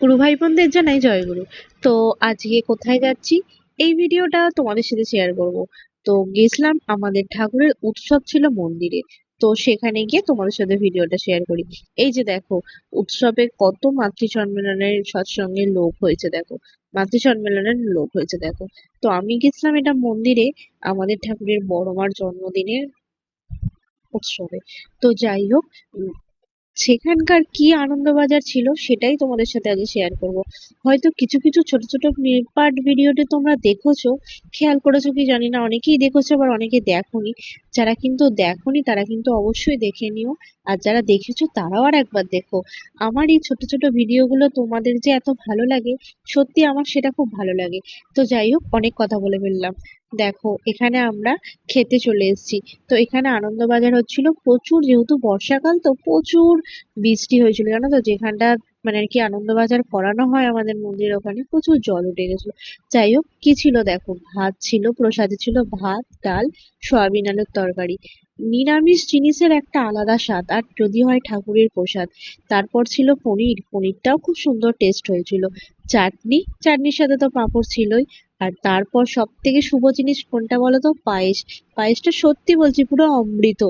গুরু ভাই বোনদের জানাই জয়গুরু। তো আজকে কোথায় যাচ্ছি? এই ভিডিওটা তোমাদের সাথে শেয়ার করব। তো গেছিলাম আমাদের ঠাকুরের উৎসব ছিল মন্দিরে। তো সেখানে গিয়ে তোমাদের সাথে ভিডিওটা শেয়ার করি। এই যে দেখো, উৎসবে কত মাতৃ সম্মেলনের সৎসঙ্গের লোক হয়েছে দেখো। মাতৃ সম্মেলনের লোক হয়েছে দেখো। তো আমি গেছিলাম এটা মন্দিরে, আমাদের ঠাকুরের বড় মার জন্মদিনের উৎসবে। তো যাই হোক সেখানকার কি আনন্দবাজার ছিল সেটাই তোমাদের সাথে আগে শেয়ার করব। হয়তো কিছু কিছু ছোট ছোট পার্ট ভিডিওতে তোমরা দেখেছ। খেয়াল করেছ কি জানি না, অনেকেই দেখেছ আবার অনেকে দেখোনি। যারা কিন্তু দেখোনি তারা কিন্তু অবশ্যই দেখে নিও। আর যারা দেখেছ তারাও আর একবার দেখো। আমার এই ছোট ছোট ভিডিওগুলো তোমাদের যে এত ভালো লাগে, সত্যি আমার সেটা খুব ভালো লাগে। তো যাই হোক, অনেক কথা বলে ফেললাম। দেখো, এখানে আমরা খেতে চলে এসেছি। তো এখানে আনন্দবাজার হচ্ছিল প্রচুর, যেহেতু বর্ষাকাল তো প্রচুর বৃষ্টি হয়েছিল, জানো তো? যেখানটা মানে আর কি আনন্দবাজার করানো হয় আমাদের মন্দিরের ওখানে, প্রচুর জল উঠে গেছিল। যাই হোক, কি ছিল দেখো? ভাত ছিল, প্রসাদে ছিল ভাত, ডাল, সয়াবিন আলুর তরকারি। নিরামিষ জিনিসের একটা আলাদা স্বাদ, আর যদি হয় ঠাকুরের প্রসাদ। তারপর ছিল পনির, পনিরটাও খুব সুন্দর টেস্ট হয়েছিল। চাটনি, চাটনির সাথে তো পাঁপড় ছিলই। আর তারপর সব থেকে শুভ জিনিস কোনটা বলো তো পায়েস। পায়েসটা সত্যি বলছি পুরো অমৃত।